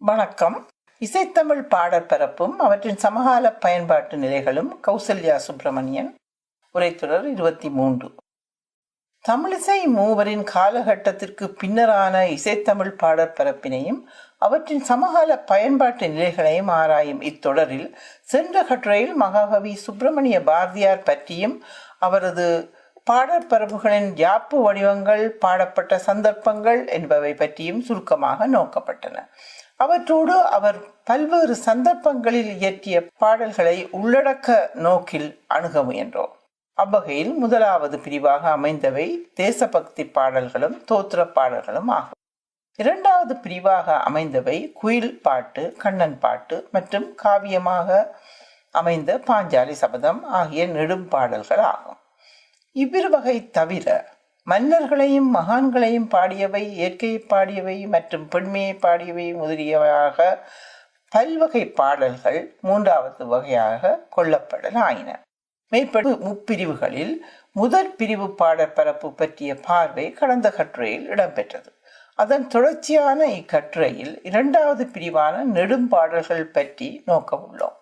வணக்கம். இசைத்தமிழ் பாடற் பரப்பும் அவற்றின் சமகால பயன்பாட்டு நிலைகளும் கௌசல்யா சுப்பிரமணியன் உரைத்தொடர் இருபத்தி மூன்று தமிழிசை மூவரின் காலகட்டத்திற்கு பின்னரான இசைத்தமிழ் பாடற் பரப்பினையும் அவற்றின் சமகால பயன்பாட்டு நிலைகளையும் ஆராயும் இத்தொடரில் சென்ற கட்டுரையில் மகாகவி சுப்பிரமணிய பாரதியார் பற்றியும் அவரது பாடற்பரப்புகளின் யாப்பு வடிவங்கள் பாடப்பட்ட சந்தர்ப்பங்கள் என்பவை பற்றியும் சுருக்கமாக நோக்கப்பட்டன. அவற்றோடு அவர் பல்வேறு சந்தர்ப்பங்களில் இயற்றிய பாடல்களை உள்ளடக்க நோக்கில் அணுக முயன்றோம். அவ்வகையில் முதலாவது பிரிவாக அமைந்தவை தேசபக்தி பாடல்களும் தோத்திர பாடல்களும் ஆகும். இரண்டாவது பிரிவாக அமைந்தவை குயில் பாட்டு கண்ணன் பாட்டு மற்றும் காவியமாக அமைந்த பாஞ்சாலி சபதம் ஆகிய நெடும் பாடல்கள் ஆகும். இவ்விரு வகை தவிர மன்னர்களையும் மகான்களையும் பாடியவை இயற்கையை பாடியவை மற்றும் பெண்மையை பாடியவை முதலியவையாக பல்வகை பாடல்கள் மூன்றாவது வகையாக கொள்ளப்படலாயின. ஆயின முப்பிரிவுகளில் முதற் பிரிவு பாடற்பரப்பு பற்றிய பார்வை கடந்த கட்டுரையில் இடம்பெற்றது. அதன் தொடர்ச்சியான இக்கட்டுரையில் இரண்டாவது பிரிவான நெடும் பாடல்கள் பற்றி நோக்க உள்ளோம்.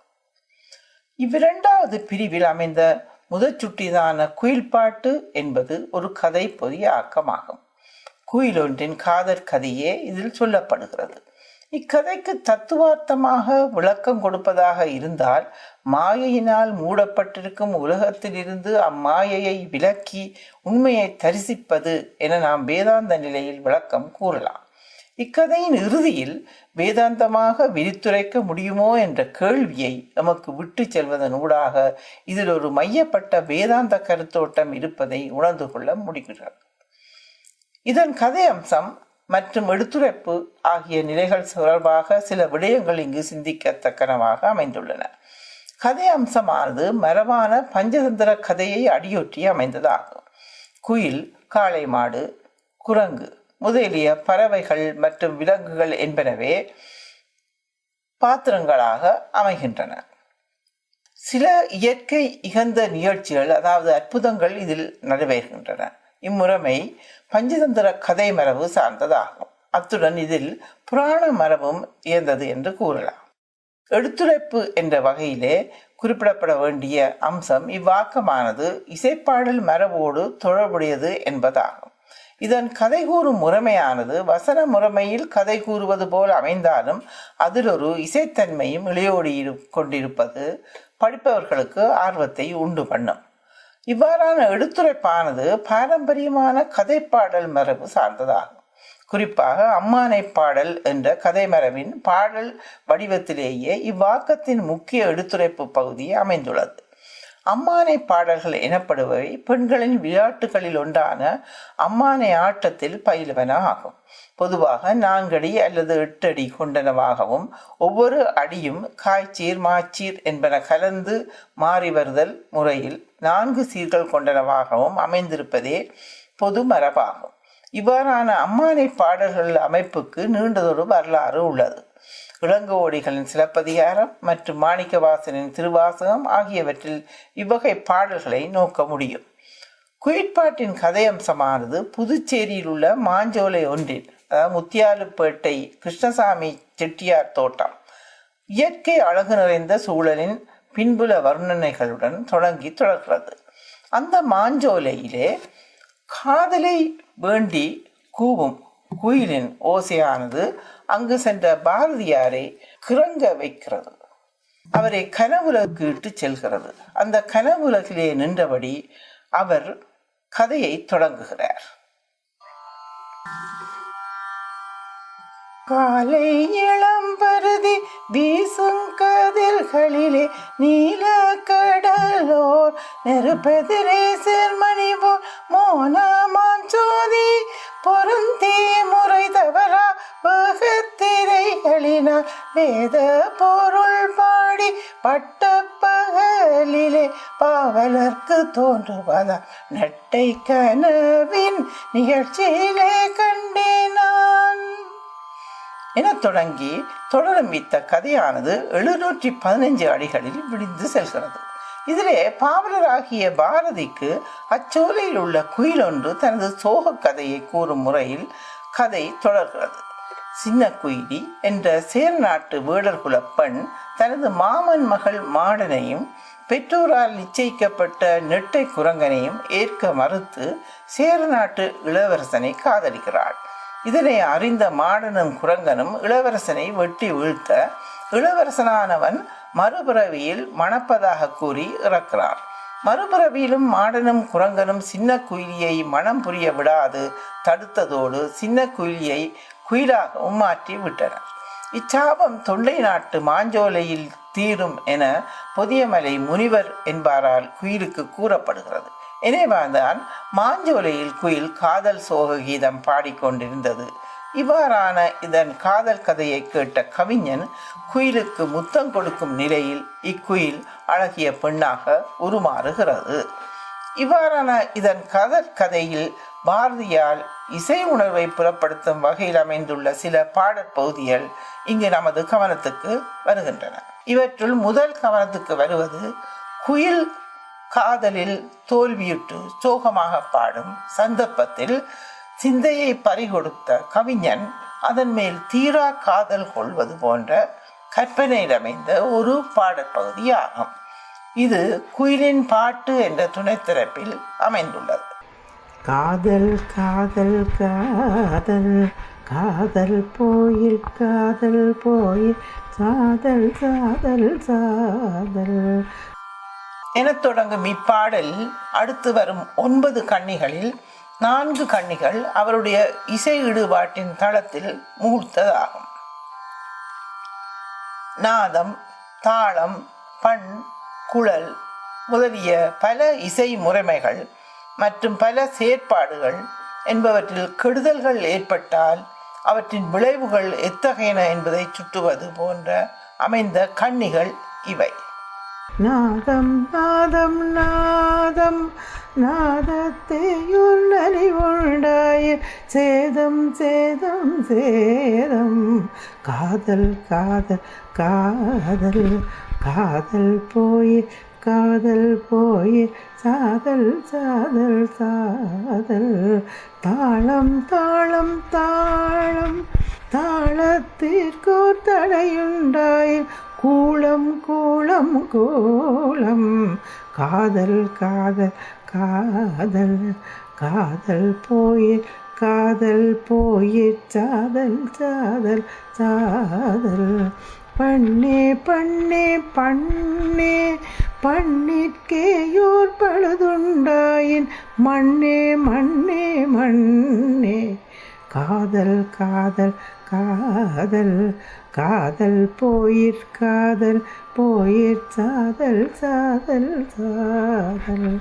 இவ்விரண்டாவது பிரிவில் அமைந்த முதற் சுட்டிதான குயில்பாட்டு என்பது ஒரு கதை பொதிய ஆக்கமாகும். குயில் ஒன்றின் காதற் கதையே இதில் சொல்லப்படுகிறது. இக்கதைக்கு தத்துவார்த்தமாக விளக்கம் கொடுப்பதாக இருந்தால் மாயையினால் மூடப்பட்டிருக்கும் உலகத்திலிருந்து அம்மாயையை விலக்கி உண்மையை தரிசிப்பது என நாம் வேதாந்த நிலையில் விளக்கம் கூறலாம். இக்கதையின் இறுதியில் வேதாந்தமாக விரித்துரைக்க முடியுமோ என்ற கேள்வியை நமக்கு விட்டு செல்வதன் ஊடாக இதில் ஒரு மையப்பட்ட வேதாந்த கருத்தோட்டம் இருப்பதை உணர்ந்து கொள்ள முடிகிறது. இதன் கதை அம்சம் மற்றும் எடுத்துரைப்பு ஆகிய நிலைகள் தொடர்பாக சில விடயங்கள் இங்கு சிந்திக்கத்தக்கனவாக அமைந்துள்ளன. கதை அம்சமானது மரபான பஞ்சதந்திர கதையை அடியொற்றி அமைந்ததாகும். குயில் காளை மாடு குரங்கு முதலிய பறவைகள் மற்றும் விலங்குகள் என்பனவே பாத்திரங்களாக அமைகின்றன. சில இயற்கை இகந்த நிகழ்ச்சிகள் அதாவது அற்புதங்கள் இதில் நடைபெறுகின்றன இம்முறைமை பஞ்சதந்திர கதை மரபு சார்ந்ததாகும். அத்துடன் இதில் புராண மரபும் இயந்தது என்று கூறலாம். எடுத்துரைப்பு என்ற வகையிலே குறிப்பிடப்பட வேண்டிய அம்சம் இவ்வாக்கமானது இசைப்பாடல் மரபோடு தொடர்புடையது என்பதாகும். இதன் கதை கூறும் முறைமையானது வசன முறைமையில் கதை கூறுவது போல் அமைந்தாலும் அதில் ஒரு இசைத்தன்மையும் இளையோடி கொண்டிருப்பது படிப்பவர்களுக்கு ஆர்வத்தை உண்டு பண்ணும். இவ்வாறான எடுத்துரைப்பானது பாரம்பரியமான கதைப்பாடல் மரபு சார்ந்ததாகும். குறிப்பாக அம்மானை பாடல் என்ற கதை மரபின் பாடல் வடிவத்திலேயே இவ்வாக்கத்தின் முக்கிய எடுத்துரைப்பு பகுதி அமைந்துள்ளது. அம்மானை பாடல்கள் எனப்படுபவை பெண்களின் விளையாட்டுகளில் ஒன்றான அம்மானை ஆட்டத்தில் பயிலுவன ஆகும் பொதுவாக நான்கடி அல்லது எட்டடி கொண்டனவாகவும் ஒவ்வொரு அடியும் காய்ச்சீர் மாச்சீர் என்பன கலந்து மாறி வருதல் முறையில் நான்கு சீர்கள் கொண்டனவாகவும் அமைந்திருப்பதே பொது மரபாகும். இவ்வாறான அம்மானை பாடல்கள் அமைப்புக்கு நீண்டதொரு வரலாறு உள்ளது. இளங்கோடிகளின் சிலப்பதிகாரம் மற்றும் மாணிக்கவாசனின் திருவாசகம் ஆகியவற்றில் இவ்வகை பாடல்களை நோக்க முடியும். குயிட்பாட்டின் கதையம்சமானது புதுச்சேரியில் உள்ள மாஞ்சோலை ஒன்றில் அதாவது முத்தியாலுப்பேட்டை கிருஷ்ணசாமி செட்டியார் தோட்டம் இயற்கை அழகு நிறைந்த சூழலின் பின்புல வர்ணனைகளுடன் தொடங்கி தொடர்கிறது. அந்த மாஞ்சோலையிலே காதலை வேண்டி கூவும் குயிலின் ஓசையானது அங்கு சென்ற பாரதியாரை கிறங்க வைக்கிறது. அவரை கனவுலகு இட்டு செல்கிறது. அந்த கனவுலகிலே நின்றபடி அவர் கதையை தொடங்குகிறார். காலை இளம்பருதி வீசும் கதிர்களிலே நீல கடலோர் நெருப்பெதிரே சேர்மணி போல் மோனமான் ஜோதி. பொருந்தே முறை தவறா வகத்திரைகளினால் வேத பொருள் பாடி பட்ட பகலிலே பாவலர்க்கு தோன்றுவதா. நட்டை கனவின் நிகழ்ச்சியிலே கண்டேனான். என தொடங்கி தொடரம்பித்த கதையானது எழுநூற்றி பதினைஞ்சு அடிகளில் விடிந்து செல்கிறது. இதிலே பாவலராகிய பாரதிக்கு அச்சோலையில் உள்ள குயில் ஒன்று தனது சோக கதையை கூறும் முறையில் கதை தொடர்கிறது. சின்ன குயிலி என்ற சேர்நாட்டு வேடர்குல பெண் தனது மாமன் மகள் மாடனையும் பெற்றோரால் நிச்சயிக்கப்பட்ட நெட்டை குரங்கனையும் ஏற்க மறுத்து சேரநாட்டு இளவரசனை காதலிக்கிறாள். இதனை அறிந்த மாடனும் குரங்கனும் இளவரசனை வெட்டி வீழ்த்த இளவரசனானவன் மறுபிறவியில் மணப்பதாக கூறி இறக்கிறார். மறுபிறவியிலும் மாடனும் குரங்கனும் சின்ன குயிலியை மனம் புரிய விடாது தடுத்ததோடு சின்ன குயிலியை குயிலாகவும் மாற்றி விட்டனர் இச்சாபம் தொண்டை நாட்டு மாஞ்சோலையில் தீரும் என பொதியமலை முனிவர் என்பாரால் குயிலுக்கு கூறப்படுகிறது. எனவேதான் மாஞ்சோலையில் குயில் காதல் சோக கீதம் பாடிக்கொண்டிருந்தது. இவ்வாறான இதன் காதல் கதையை கேட்ட கவிஞன் குயிலுக்கு முத்தம் கொடுக்கும் நிலையில் இக்குயில் அழகிய பெண்ணாக உருமாறுகிறது. இவ்வாறான இதன் கதற் கதையில் பாரதியால் இசை உணர்வை புலப்படுத்தும் வகையில் அமைந்துள்ள சில பாடற்பகுதிகள் இங்கு நமது கவனத்துக்கு வருகின்றன. இவற்றுள் முதல் கவனத்துக்கு வருவது குயில் காதலில் தோல்வியுற்று சோகமாக பாடும் சந்தர்ப்பத்தில் சிந்தையை பறிகொடுத்த கவிஞன் அதன் மேல் தீரா காதல் கொள்வது போன்ற கற்பனையில் அமைந்த ஒரு பாடற்பகுதியாகும் இது குயிலின் பாட்டு என்ற துணைத்திறப்பில் அமைந்துள்ளது. காதல் காதல் காதல் காதல் போயில் காதல் போயில் சாதல் சாதல் சாதல். எனத் தொடங்கும் இப்பாடல் அடுத்து வரும் ஒன்பது கன்னிகளில் நான்கு கன்னிகள் அவருடைய இசை ஈடுபாட்டின் தளத்தில் மூழ்த்ததாகும் நாதம் தாளம் பண் குழல் முதலிய பல இசை முறைமைகள் மற்றும் பல செயற்பாடுகள் என்பவற்றில் கெடுதல்கள் ஏற்பட்டால் அவற்றின் விளைவுகள் எத்தகையன என்பதை சுட்டுவது போன்ற அமைந்த கன்னிகள் இவை. நாதம் நாதம் நாதம். நாதத்தையுள் நலிவுண்டாய சேதம் சேதம் சேதம். காதல் காதல் காதல். காதல் போய் காதல் போய். சாதல் சாதல் சாதல். தாளம் தாளம். தாளம் தாளத்திற்கோர் தடையுண்டாய் கூளம் கூளம் கூளம். காதல் காதல் காதல் காதல் போய் காதல் போயே சாதல் சாதல் சாதல். பண்ணே பண்ணே பண்ணே பண்ணிற்கேயோர் பழுதுண்டாயின் மண்ணே மண்ணே மண்ணே. காதல் காதல் காதல். காதல் போயிற் காதல் போயிற் சாதல் சாதல் சாதல்.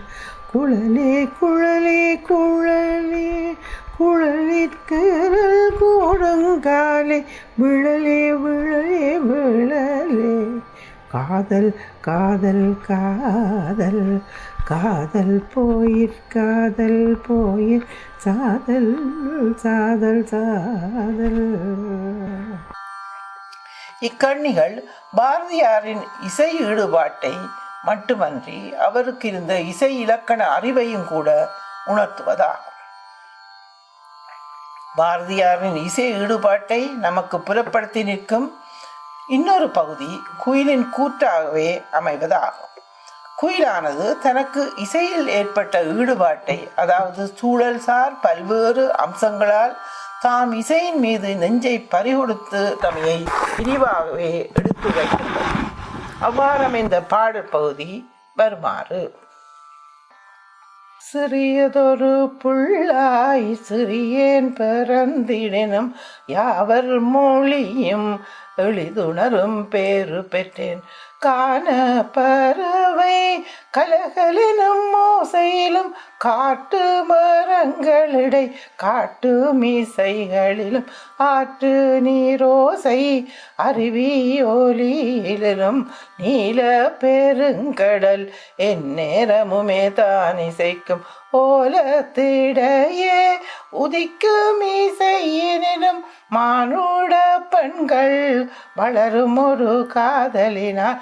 குழலே குழலே குழலே குழலிற்கரல் கூடங்காலே விழலே விழலே விழலே காதல் காதல் காதல். காதல் போயிற் காதல் போயிற். சாதல் சாதல் சாதல். இக்கண்ணிகள் பாரதியாரின் இசை ஈடுபாட்டை மட்டுமன்றி அவருக்கு இருந்த இசை இலக்கண அறிவையும் கூட உணர்த்துவதாகும். பாரதியாரின் இசை ஈடுபாட்டை நமக்கு புலப்படுத்தி நிற்கும் இன்னொரு பகுதி குயிலின் கூற்றாகவே அமைவதாகும். குயிலானது தனக்கு இசையில் ஏற்பட்ட ஈடுபாட்டை அதாவது சூழல்சார் பல்வேறு அம்சங்களால் தாம் இசையின் மீது நெஞ்சை பறிகொடுத்து தமையை விரிவாகவே எடுத்து வைக்கின்றது அவ்வாறமைந்த பாடல் பகுதி வருமாறு. சிறியதொரு புள்ளாய் சிறியேன் பிறந்திடனும் யாவர் மொழியும் எளிதுணரும் பேறு பெற்றேன். காண பறவை கலகலினும் மோசையிலும் காட்டு மரங்களிடை காட்டு மீசைகளிலும் ஆற்று நீரோசை அருவியொலியிலும் நீல பெருங்கடல் எந்நேரமுமே தான் இசைக்கும். ஓலத்திடையே உதிக்கும் இசையினும் மானுட பெண்கள் வளரும் ஒரு காதலினால்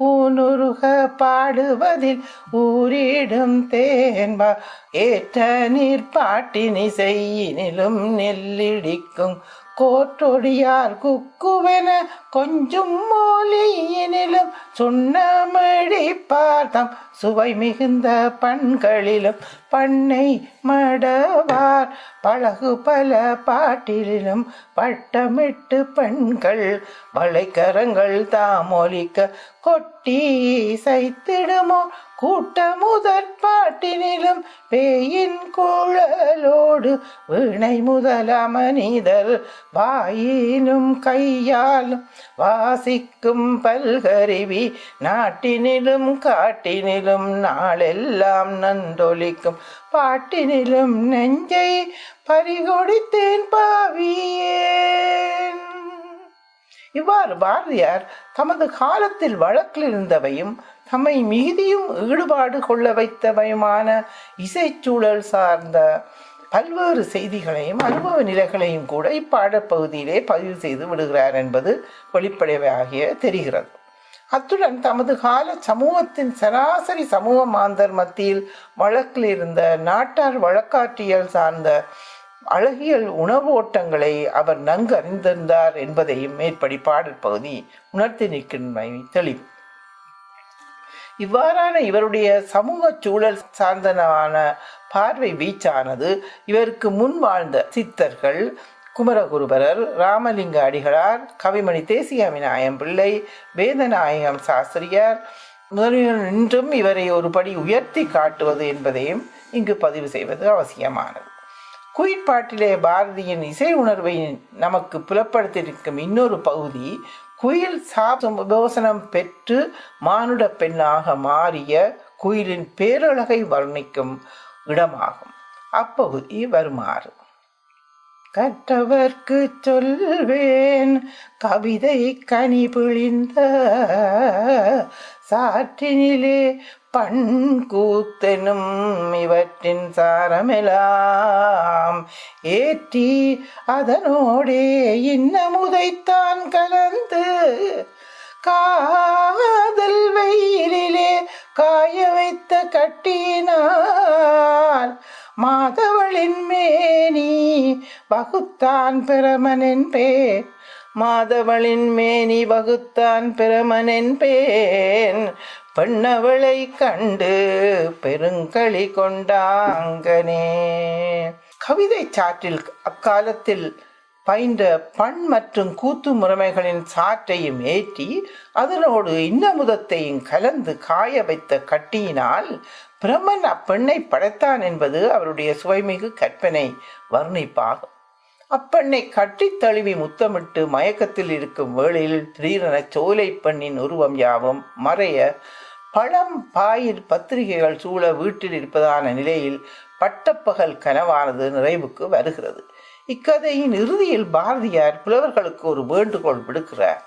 ஊனுருக பாடுவதில் ஊரிடும் தேன்பா. ஏற்ற நீர் செய்யினிலும் நெல்லிடிக்கும். கோற்றொடியார் குக்குவென கொஞ்சம் மொழியினிலும் சுண்ணமிழி பார்த்தம். சுவை மிகுந்த பண்களிலும் பண்ணை மடவார். பழகு பல பாட்டிலும் பட்டமிட்டு பெண்கள். வளைக்கரங்கள் தாமொலிக்க கொட்டி இசைத்திடுமோ? கூட்ட முதற் பாட்டினிலும் பேயின் குழலோடு வீணை முதல மனிதர் வாயிலும் கையாலும் வாசிக்கும் பல்கருவி நாட்டினிலும் காட்டினிலும் நாளெல்லாம் நந்தொலிக்கும் பாட்டினிலும் நெஞ்சை பறிகொடித்தேன் பாவியேன். இவ்வாறு பாரதியார் தமது காலத்தில் வழக்கில் இருந்தவையும் தம்மை மிகுதியும் ஈடுபாடு கொள்ள வைத்தவையுமான இசைச்சூழல் சார்ந்த பல்வேறு செய்திகளையும் அனுபவ நிலைகளையும் கூட இப்பாடப்பகுதியிலே பதிவு செய்து விடுகிறார் என்பது வெளிப்படையாகிய தெரிகிறது. அத்துடன் தமது கால சமூகத்தின் சராசரி சமூக மாந்தர் மத்தியில் வழக்கில் இருந்த நாட்டார் வழக்காற்றியல் சார்ந்த அழகியல் உணவு ஓட்டங்களை அவர் நன்கு அறிந்திருந்தார் என்பதையும் மேற்படி பாடல் பகுதி உணர்த்தி நிற்கின்றமை தெளிவு. இவ்வாறான இவருடைய சமூக சூழல் சார்ந்தனமான பார்வை வீச்சானது இவருக்கு முன் வாழ்ந்த சித்தர்கள் குமரகுருபரர் ராமலிங்க அடிகளார் கவிமணி தேசிய பிள்ளை வேதநாயகம் சாஸ்திரியார் முதலில் நின்றும் இவரை ஒரு படி உயர்த்தி காட்டுவது என்பதையும் இங்கு பதிவு செய்வது அவசியமானது. குயில்பாட்டிலே பாரதியின் இசை உணர்வை நமக்கு புலப்படுத்தியிருக்கும் இன்னொரு பகுதி குயில் சாபோசனம் பெற்று மானுட பெண்ணாக மாறிய குயிலின் பேரழகை வர்ணிக்கும் இடமாகும். அப்பகுதி வருமாறு. கற்றவர்க்கு சொல்வேன் கவிதை கனி பிழிந்த சாற்றினிலே பண்கூத்தெனும் இவற்றின் சாரமெலாம் ஏற்றி அதனோடே இன்னமுதைத்தான் கலந்து காதல் வெயிலிலே காய வைத்த கட்டினார். மாதவளின் மேனி வகுத்தான் பிரமனின் பேர் மாதவளின் மேனி வகுத்தான் பிரமனின் பேன். பெண்ணவளை கண்டு பெருங்களி கொண்டாங்கனே. கவிதை சாற்றில் அக்காலத்தில் பயின்ற பண் மற்றும் கூத்து முறைமைகளின் சாற்றையும் ஏற்றி அதனோடு இன்னமுதத்தையும் கலந்து காய வைத்த கட்டியினால் பிரம்மன் அப்பெண்ணை படைத்தான் என்பது அவருடைய சுவைமிகு கற்பனை வர்ணிப்பாகும். அப்பெண்ணை கட்டி தழுவி முத்தமிட்டு மயக்கத்தில் இருக்கும் வேளையில் திடீரென சோலை பெண்ணின் உருவம் யாவும் மறைய பழம் பாயில் பத்திரிகைகள் சூழ வீட்டில் இருப்பதான நிலையில் பட்டப்பகல் கனவானது நிறைவுக்கு வருகிறது இக்கதையின் இறுதியில் பாரதியார் புலவர்களுக்கு ஒரு வேண்டுகோள் விடுக்கிறார்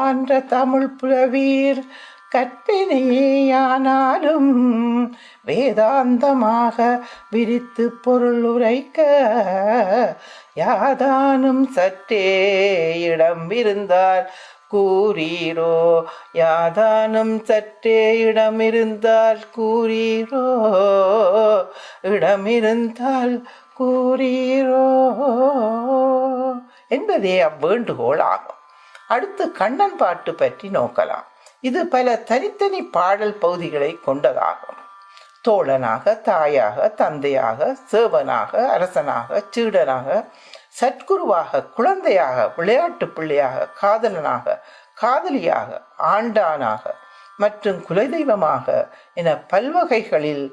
ஆன்ற தமிழ் புலவீர் கற்பினையானாலும் வேதாந்தமாக விரித்து பொருள் உரைக்க யாதானும் சற்றே இடம் இருந்தால் கூறீரோ? யாதானும் சற்றே இடம் இருந்தால் கூறீரோ? இடமிருந்தால் கூறீரோ? என்பதே அவ்வேண்டுகோள் ஆகும் அடுத்து கண்ணன் பாட்டு பற்றி நோக்கலாம். இது பல தனித்தனி பாடல் பகுதிகளை கொண்டதாகும். தோழனாக தாயாக தந்தையாக சேவனாக அரசனாக சீடனாக சத்குருவாக குழந்தையாக விளையாட்டு பிள்ளையாக காதலனாக காதலியாக ஆண்டானாக மற்றும் குலதெய்வமாக என பல்வகைகளில்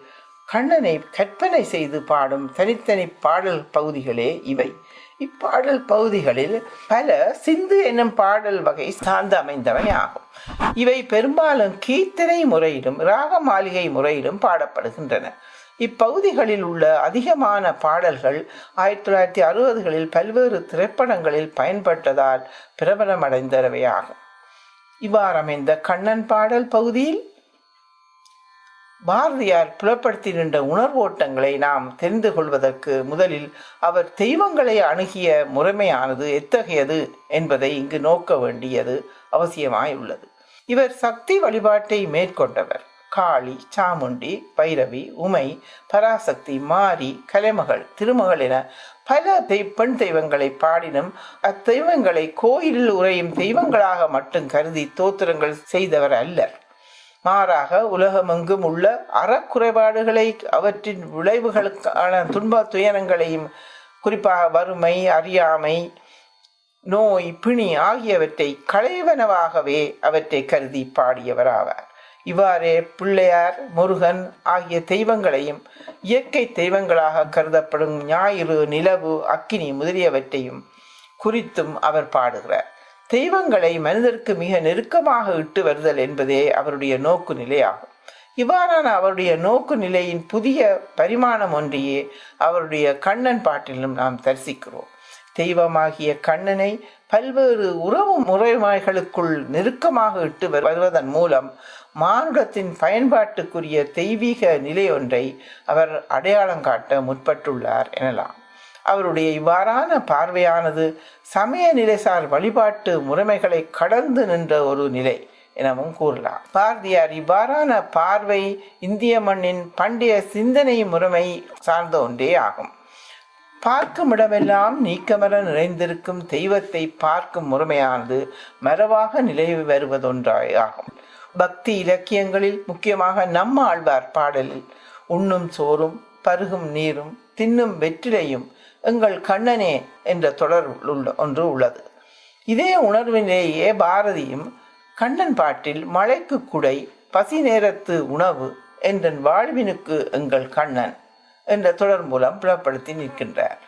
கண்ணனை கற்பனை செய்து பாடும் தனித்தனி பாடல் பகுதிகளே இவை. இப்பாடல் பகுதிகளில் பல சிந்து என்னும் பாடல் வகை சார்ந்து அமைந்தவை ஆகும். இவை பெரும்பாலும் கீர்த்தனை முறையிலும் ராக மாளிகை முறையிலும் பாடப்படுகின்றன. இப்பகுதிகளில் உள்ள அதிகமான பாடல்கள் ஆயிரத்தி தொள்ளாயிரத்தி அறுபதுகளில் பல்வேறு திரைப்படங்களில் பயன்பட்டதால் பிரபலமடைந்தவையாகும். இவ்வாறு அமைந்த கண்ணன் பாடல் பகுதியில் பாரதியார் புலப்படுத்தி நின்ற உணர்வோட்டங்களை நாம் தெரிந்து கொள்வதற்கு முதலில் அவர் தெய்வங்களை அணுகிய முறைமையானது எத்தகையது என்பதை இங்கு நோக்க வேண்டியது அவசியமாய் உள்ளது இவர் சக்தி வழிபாட்டை மேற்கொண்டவர். காளி சாமுண்டி பைரவி உமை பராசக்தி மாரி கலைமகள் திருமகள் என பல தெய் பெண் தெய்வங்களை பாடினும் அத்தெய்வங்களை கோயிலில் உறையும் தெய்வங்களாக மட்டும் கருதி தோத்திரங்கள் செய்தவர் அல்லர். மாறாக உலகமெங்கும் உள்ள அறக்குறைபாடுகளை அவற்றின் விளைவுகளுக்கான துன்ப துயரங்களையும் குறிப்பாக வறுமை அறியாமை நோய் பிணி ஆகியவற்றை களைவனவாகவே அவற்றை கருதி பாடியவர் ஆவார் இவ்வாறே பிள்ளையார் முருகன் ஆகிய தெய்வங்களையும் இயற்கை தெய்வங்களாக கருதப்படும் ஞாயிறு நிலவு அக்கினி முதலியவற்றையும் குறித்தும் அவர் பாடுகிறார். தெய்வங்களை மனிதருக்கு மிக நெருக்கமாக இட்டு வருதல் என்பதே அவருடைய நோக்கு நிலையாகும். இவ்வாறான அவருடைய நோக்கு நிலையின் புதிய பரிமாணம் ஒன்றையே அவருடைய கண்ணன் பாட்டிலும் நாம் தரிசிக்கிறோம். தெய்வமாகிய கண்ணனை பல்வேறு உறவு முறைமைகளுக்குள் நெருக்கமாக இட்டு வருவதன் மூலம் மானுடத்தின் பயன்பாட்டுக்குரிய தெய்வீக நிலை ஒன்றை அவர் அடையாளம் காட்ட முற்பட்டுள்ளார் எனலாம். அவருடைய இவ்வாறான பார்வையானது சமய நிலைசார் வழிபாட்டு முறைமைகளை கடந்து நின்ற ஒரு நிலை எனவும் கூறலாம். பாரதியார் இவ்வாறான பார்வை இந்திய மண்ணின் பண்டைய சிந்தனை முறைமை சார்ந்த ஒன்றே ஆகும். பார்க்கும் இடமெல்லாம் நீக்கமர நிறைந்திருக்கும் தெய்வத்தை பார்க்கும் முறைமையானது மரபாக நிலை வருவதொன்றாய் ஆகும். பக்தி இலக்கியங்களில் முக்கியமாக நம்ம ஆழ்வார் பாடலில் உண்ணும் சோறும் பருகும் நீரும் தின்னும் வெற்றிலையும் எங்கள் கண்ணனே என்ற தொடர் உள்ள ஒன்று உள்ளது. இதே உணர்விலேயே பாரதியும் கண்ணன் பாட்டில் மழைக்கு குடை பசி நேரத்து உணவு என்றன் வாழ்வினுக்கு எங்கள் கண்ணன் என்ற தொடர் மூலம் புலப்படுத்தி நிற்கின்றார்.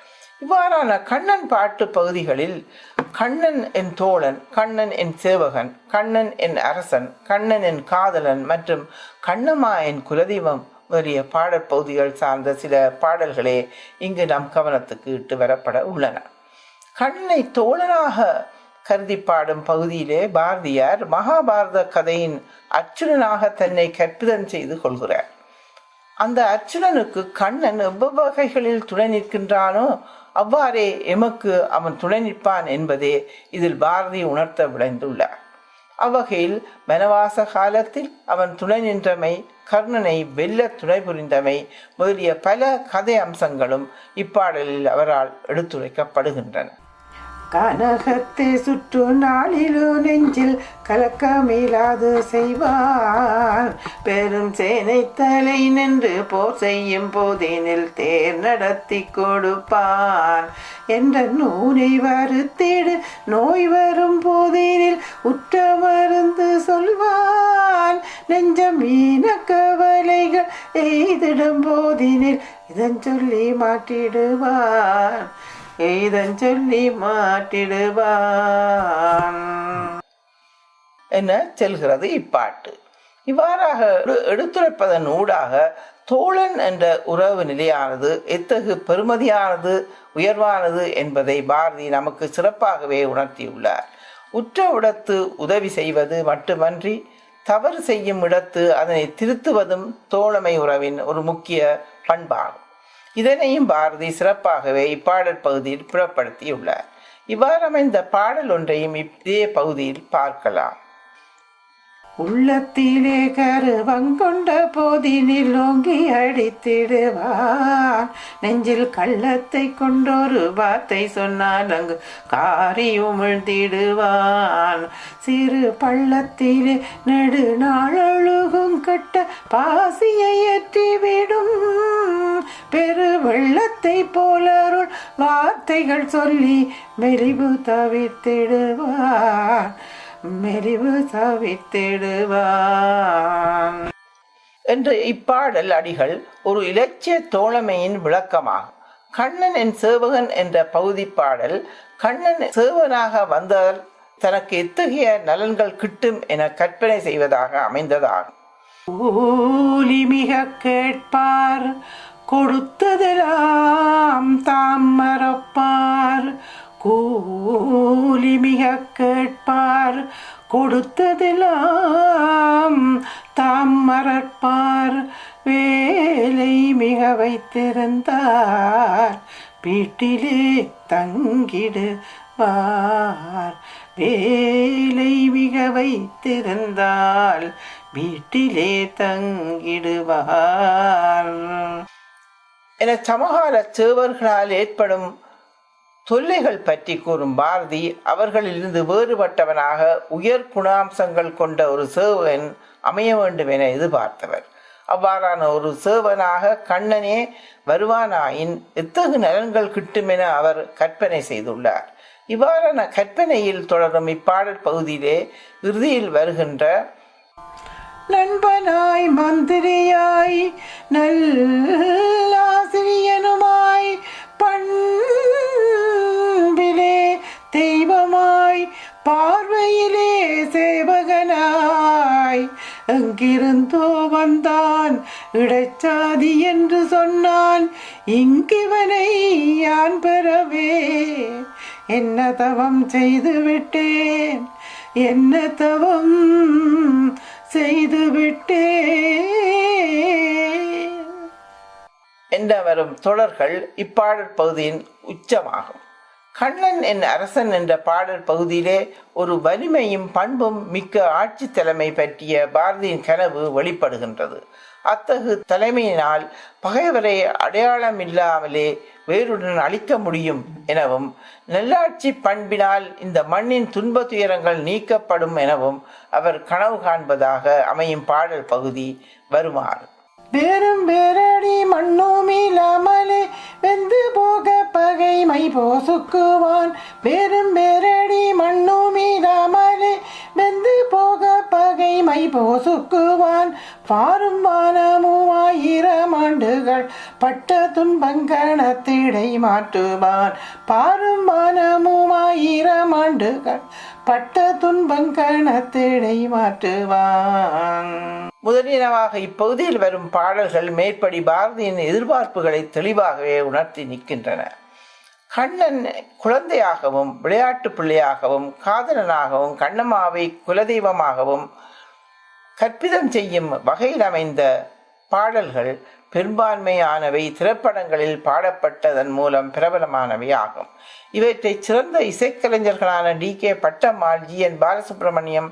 இவ்வாறான கண்ணன் பாட்டு பகுதிகளில் கண்ணன் என் தோழன் கண்ணன் என் சேவகன் கண்ணன் என் அரசன் கண்ணன் என் காதலன் மற்றும் கண்ணம்மா என் குலதெய்வம் முதலிய பாடற் பகுதிகள் சார்ந்த சில பாடல்களே இங்கு நம் கவனத்துக்கு இட்டு வரப்பட உள்ளன. கண்ணை தோழனாக கருதி பாடும் பகுதியிலே பாரதியார் மகாபாரத கதையின் அச்சுரனாக தன்னை கற்பிதம் செய்து கொள்கிறார். அந்த அர்ச்சுனனுக்கு கண்ணன் எவ்வகைகளில் துணை நிற்கின்றானோ அவ்வாறே எமக்கு அவன் துணை நிற்பான் என்பதே இதில் பாரதி உணர்த்த விளைந்துள்ளார் அவ்வகையில் வனவாச காலத்தில் அவன் துணை நின்றமை கர்ணனை வெல்ல துணை புரிந்தமை முதலிய பல கதை அம்சங்களும் இப்பாடலில் அவரால் எடுத்துரைக்கப்படுகின்றன. கனகத்து சுற்று நாளிலு நெஞ்சில் கலக்கமில்லாது செய்வான் பெரும் சேனை தலை நின்று போர் செய்யும் போதினில் தேர் நடத்தி கொடுப்பான் என்ற நூனை வருத்திடு நோய் வரும் போதினில் உற்ற மருந்து சொல்வான் நெஞ்சம் மீன கவலைகள் எய்திடும் போதினில் இதன் சொல்லி மாட்டிடுவான் எய்தன் சொல்லி மாட்டிடுவான் என செல்கிறது இப்பாட்டு. இவ்வாறாக எடு- எடுத்துரைப்பதன் ஊடாக தோழன் என்ற உறவு நிலையானது எத்தகு பெருமதியானது உயர்வானது என்பதை பாரதி நமக்கு சிறப்பாகவே உணர்த்தியுள்ளார். உற்ற இடத்து உதவி செய்வது மட்டுமன்றி தவறு செய்யும் இடத்து அதனை திருத்துவதும் தோழமை உறவின் ஒரு முக்கிய பண்பாகும். இதனையும் பாரதி சிறப்பாகவே இப்பாடல் பகுதியில் புறப்படுத்தியுள்ளார். இவ்வாறு அமைந்த பாடல் ஒன்றையும் இதே பகுதியில் பார்க்கலாம். உள்ளத்திலே கருவங்கொண்ட போதினில் ஓங்கி அடித்திடுவான். நெஞ்சில் கள்ளத்தை கொண்டொரு வார்த்தை சொன்னால் அங்கு காரி உமிழ்ந்திடுவான். சிறு பள்ளத்திலே நெடுநாளழுகும் கட்ட பாசியை ஏற்றிவிடும். பெரு வெள்ளத்தை போலருள் வார்த்தைகள் சொல்லி மெலிவு தவித்திடுவான் மெலிவு தவித்திடுவான் என்ற இப்பாடல் அடிகள் ஒரு இலட்சிய தோழமையின் விளக்கமாகும். கண்ணன் என் சேவகன் என்ற பகுதி பாடல் கண்ணன் சேவனாக வந்தால் தனக்கு எத்தகைய நலன்கள் கிட்டும் என கற்பனை செய்வதாக அமைந்ததாகும். கூலி மிக கேட்பார் கொடுத்ததெல்லாம் தாம் மறப்பார். கூலி மிக கேட்பார் கொடுத்ததெல்லாம் தாம் மறப்பார். வேலை மிக வைத்திருந்தார் வீட்டிலே தங்கிடுவார். வேலை மிக வைத்திருந்தால் வீட்டிலே தங்கிடுவார். என சமகால சேவர்களால் ஏற்படும் தொல்லைகள் பற்றி கூறும் பாரதி அவர்களிலிருந்து வேறுபட்டவனாக உயர் குணாம்சங்கள் கொண்ட ஒரு சேவகன் அமைய வேண்டும் என எதிர்பார்த்தவர். அவ்வாறான ஒரு சேவனாக கண்ணனே வருவானாயின் எத்தகு நலன்கள் கிட்டும் என அவர் கற்பனை செய்துள்ளார். இவ்வாறான கற்பனையில் தொடரும் இப்பாடல் பகுதியிலே இறுதியில் வருகின்ற நண்பனாய் மந்திரியாய் நல்லாசிரியனுமாய் பண் தெய்வமாய் பார்வையிலே சேவகனாய். எங்கிருந்தோ வந்தான் இடைச்சாதி என்று சொன்னான். இங்கிவனை யான் பெறவே? என்ன தவம் செய்து விட்டேன்? என்ன தவம் செய்து விட்டேன்? என்ற வரும் தொடர்கள் இப்பாடல் பகுதியின் உச்சமாகும். கண்ணன் என் அரசன் என்ற பாடல் பகுதியிலே ஒரு வலிமையும் பண்பும் மிக்க ஆட்சி தலைமை பற்றிய பாரதியின் கனவு வெளிப்படுகின்றது. அத்தகு தலைமையினால் பகைவரை அடையாளம் இல்லாமலே வேருடன் அழிக்க முடியும் எனவும் நல்லாட்சி பண்பினால் இந்த மண்ணின் துன்ப துயரங்கள் நீக்கப்படும் எனவும் அவர் கனவு காண்பதாக அமையும் பாடல் பகுதி வருமாறு. வேறும் வேரடி மண்ணும் இல்லாமலே வெந்து போக பகைமை போசுக்குவான். வேறும் வேரடி மண்ணும் இல்லாமலே வெந்து போக பகைமை போசுக்குவான். பாரும் வானமும் ஆயிரம் ஆண்டுகள் பட்ட துன்பங்கணத்திடை மாற்றுவான். பாரும் வானமும் ஆயிரம் ஆண்டுகள் பட்ட துன்பங்கணத்திடை மாற்றுவான். முதலியனவாக இப்பகுதியில் வரும் பாடல்கள் மேற்படி பாரதியின் எதிர்பார்ப்புகளை தெளிவாகவே உணர்த்தி நிற்கின்றன. கண்ணன் குழந்தையாகவும் விளையாட்டு பிள்ளையாகவும் காதலனாகவும் கண்ணம்மாவை குலதெய்வமாகவும் கற்பிதம் செய்யும் வகையில் அமைந்த பாடல்கள் பெரும்பான்மையானவை திரைப்படங்களில் பாடப்பட்டதன் மூலம் பிரபலமானவை ஆகும். இவற்றை சிறந்த இசைக்கலைஞர்களான T K Pattammal G N Balasubramaniam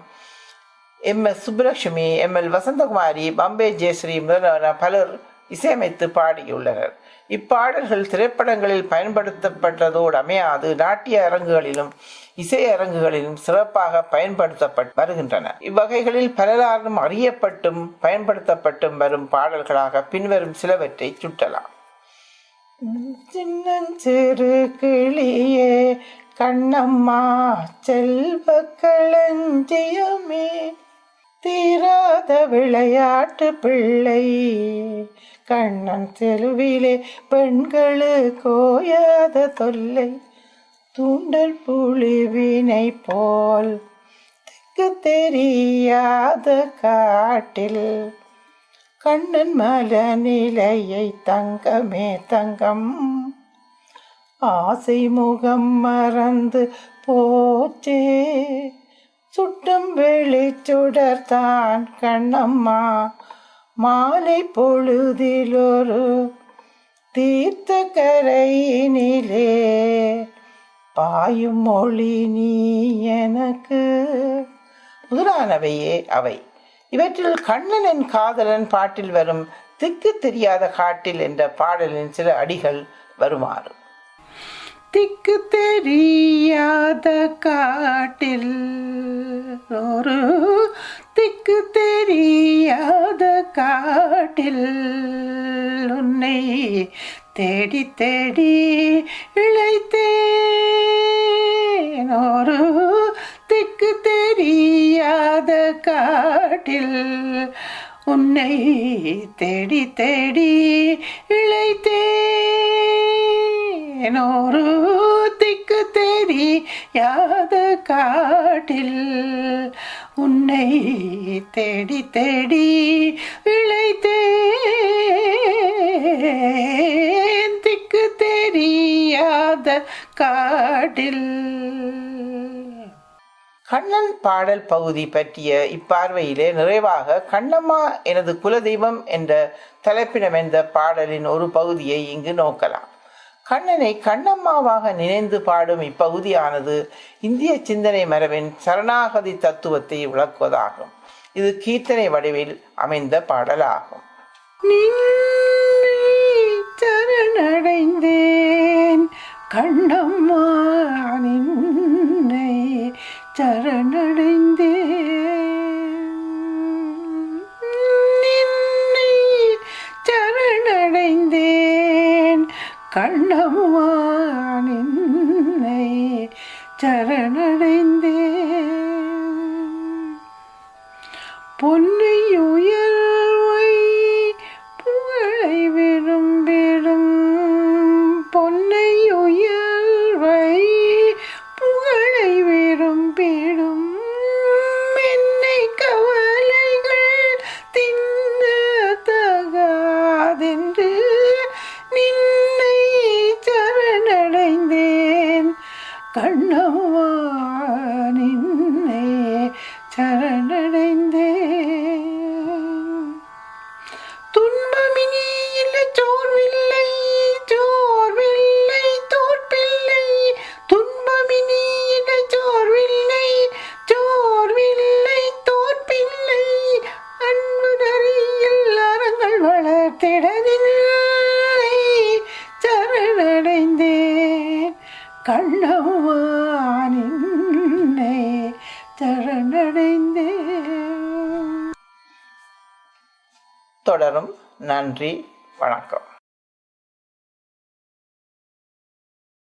M S Subbulakshmi M L Vasanthakumari Bombay Jayashri முதலான பலர் இசையமைத்து பாடியுள்ளனர். இப்பாடல்கள் திரைப்படங்களில் பயன்படுத்தப்பட்டதோடு அமையாது. நாட்டிய அரங்குகளிலும் இசை அரங்குகளிலும் சிறப்பாக பயன்படுத்தப்பட்டு வருகின்றன. இவ்வகைகளில் பலராலும் அறியப்பட்டும் பயன்படுத்தப்பட்டும் வரும் பாடல்களாக பின்வரும் சிலவற்றை சுட்டலாம். சின்னஞ்சிறு கிளியே கண்ணம்மா செல்வ களஞ்சியமே தீராத விளையாட்டு பிள்ளை. கண்ணன் செலுவிலே பெண்களு கோயாத தொல்லை. தூண்டல் புலிவினை போல் தெற்கு தெரியாத காட்டில். கண்ணன் மல நிலையை தங்கமே தங்கம். ஆசை முகம் மறந்து போச்சே. சுட்டும் வெளிச்சுடர்தான் கண்ணம்மா. மாலை பொழுதிலொரு தீர்த்த கரையினிலே பாயும் மொழி நீ எனக்கு. முதலானவையே அவை. இவற்றில் கண்ணனின் காதலன் பாட்டில் வரும் திக்கு தெரியாத காட்டில் என்ற பாடலின் சில அடிகள் வருமாறு. திக்கு தெரியாத காட்டில். ஒரு திக்கு தெரியாத காட்டில் உன்னை தேடி தேடி இழைத்தேன். ஒரு திக்கு தெரியாத காட்டில் உன்னை தேடி தேடி இழைத்தேன். ஒரு திக்கு தெரியாத காட்டில் உன்னை தேடி தேடி விளைத்தே திக்கு தெரியாத காட்டில். கண்ணன் பாடல் பகுதி பற்றிய இப்பார்வையிலே நிறைவாக கண்ணம்மா எனது குலதெய்வம் என்ற தலைப்பிடமென்ற பாடலின் ஒரு பகுதியை இங்கு நோக்கலாம். கண்ணனை கண்ணம்மாவாக நினைந்து பாடும் இப்பகுதியானது இந்திய சிந்தனை மரபின் சரணாகதி தத்துவத்தை விளக்குவதாகும். இது கீர்த்தனை வடிவில் அமைந்த பாடலாகும். சரணடைந்தேன் கண்ணம்மா நின்னை சரணடைந்தேன் கண்ணம்மா நின்னை சரணடைந்தேன். பொன்னை புகழை விரும்பிடும். பொன்னையுயர்வை புகழை விரும்பிடும். என்னை கவலைகள் தின்ன தகாதென்று சரணடைந்தேன் தொடரும் நன்றி. வணக்கம்